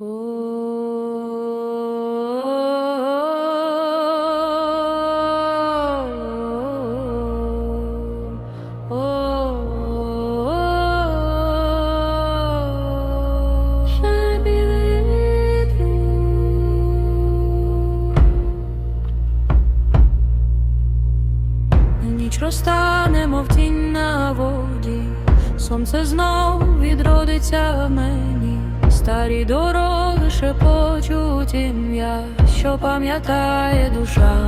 Oh. пам'ятає душа.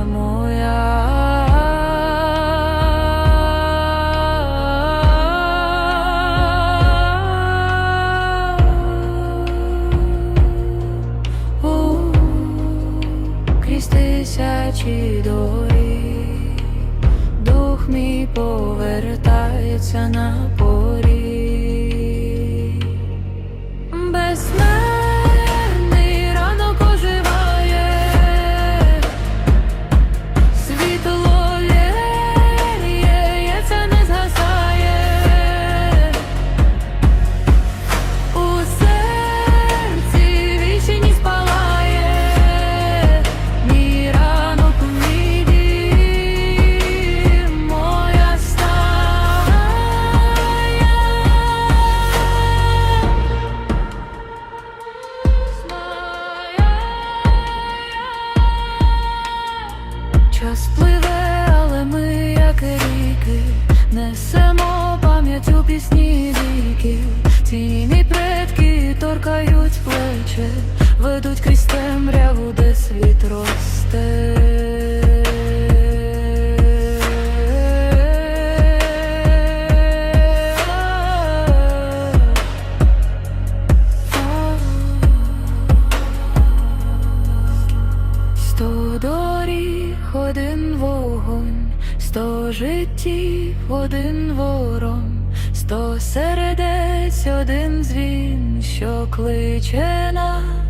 покличе нас.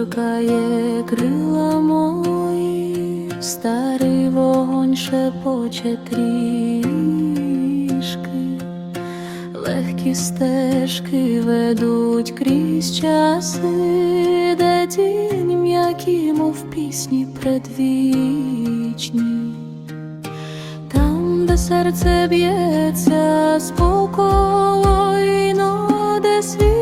торкає крила мої, старий вогонь шепоче трішки, легкі стежки ведуть крізь часи, де тінь м'які, мов пісні предвічні, там, де серце б'ється спокійно, де світ.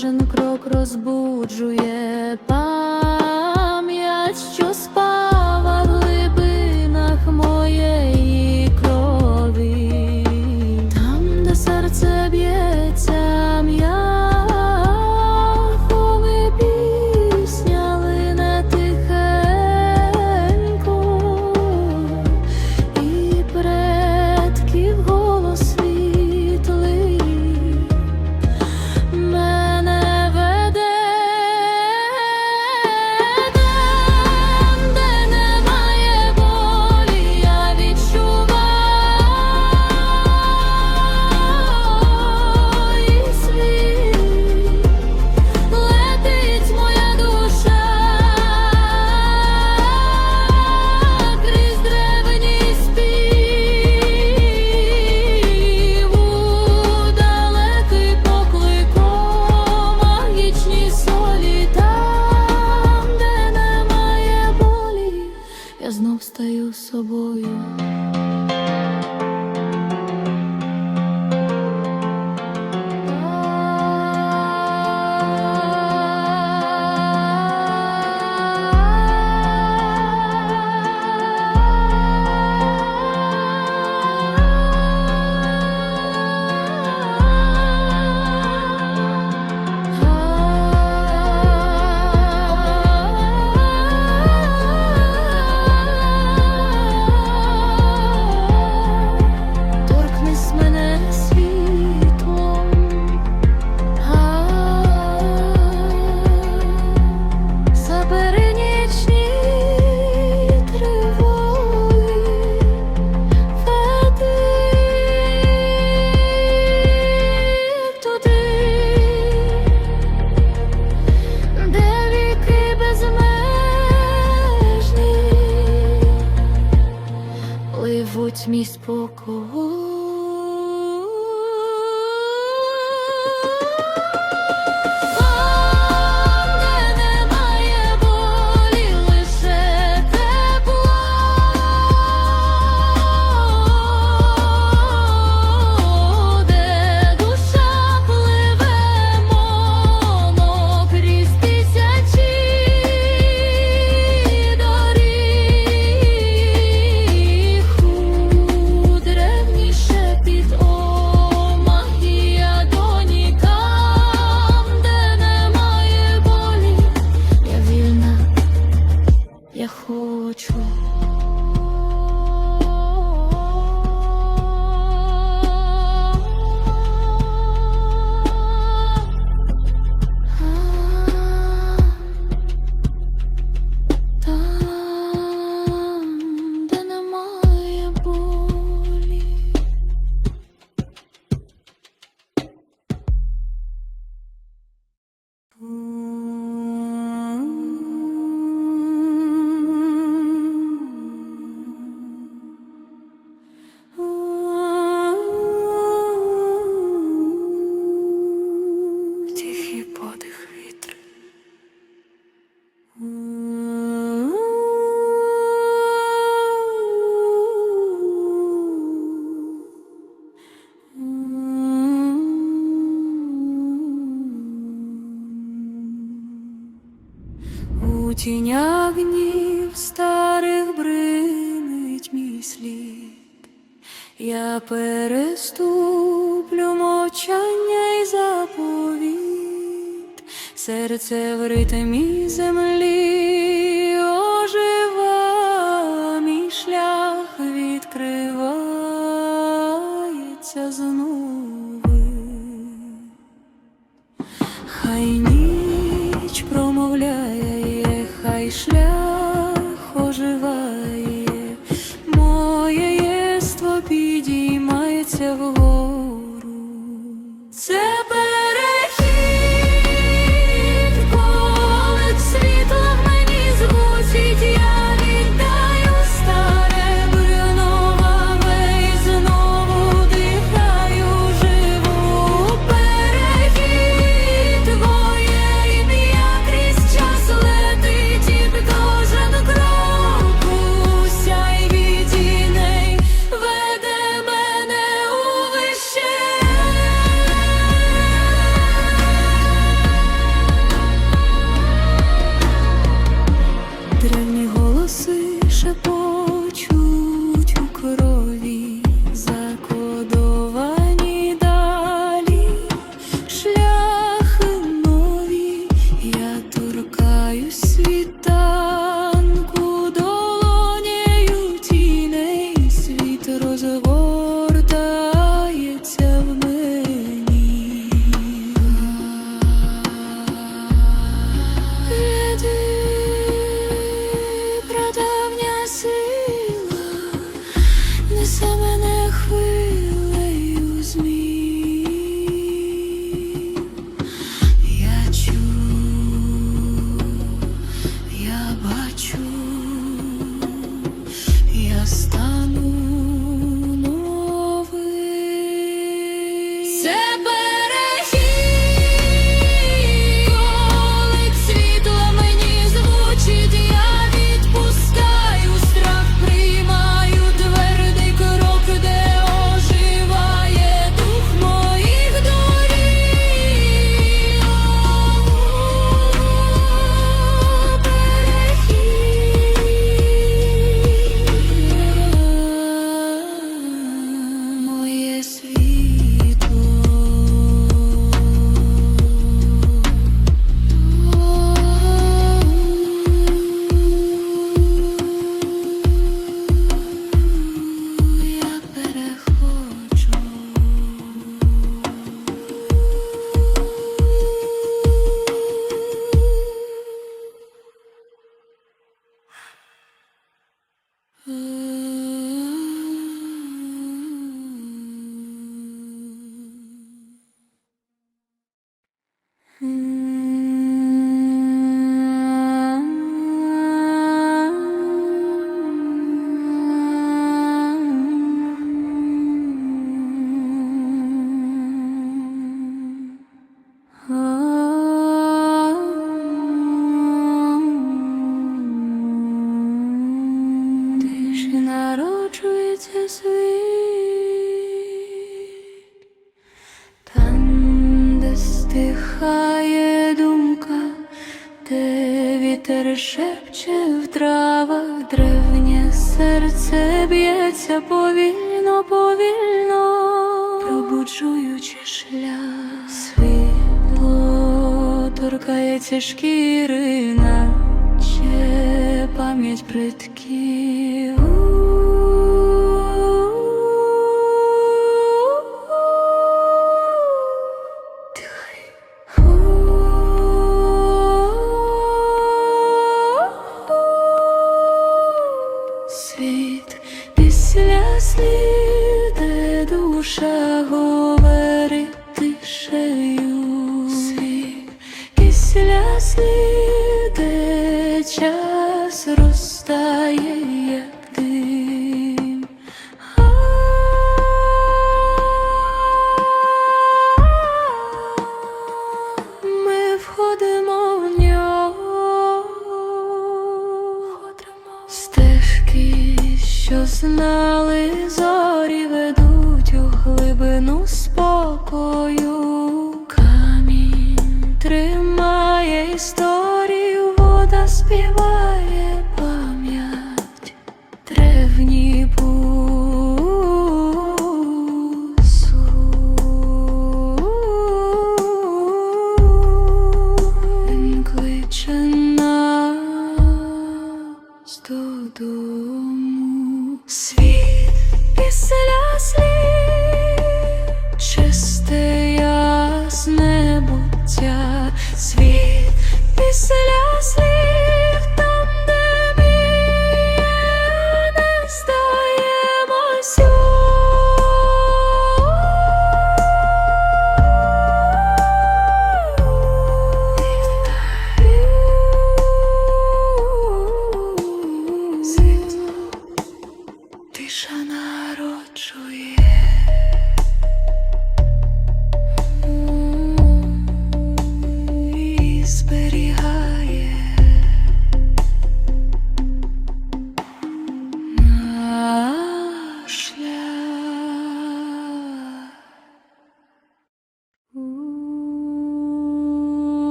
Кожен крок розбуджує пам'ять, тіня гнів старих бринить мій слід, я переступлю мовчання й заповіт, серце в ритмі землі. to Mm. Вітер шепче в травах древнє серце б'ється повільно, повільно, пробуджуючи шлях, світло торкається шкіри, наче пам'ять предків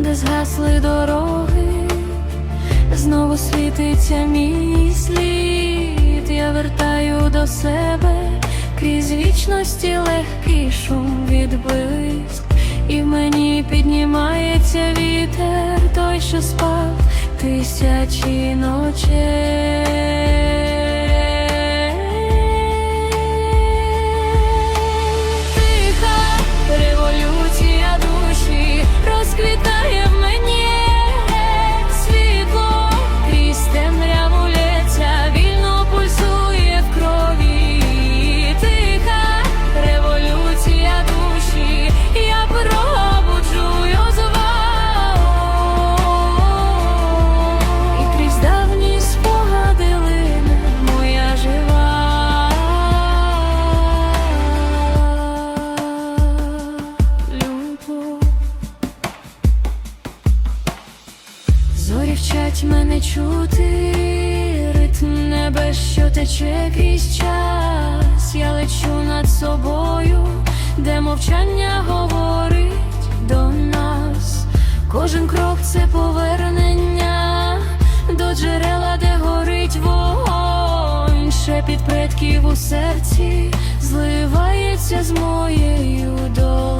Де згасли дороги, знову світиться мій слід, я вертаю до себе крізь вічності легкий шум відблиск, і в мені піднімається вітер, той, що спав тисячі ночей. Квіта смутків у серці зливається з моєю долею.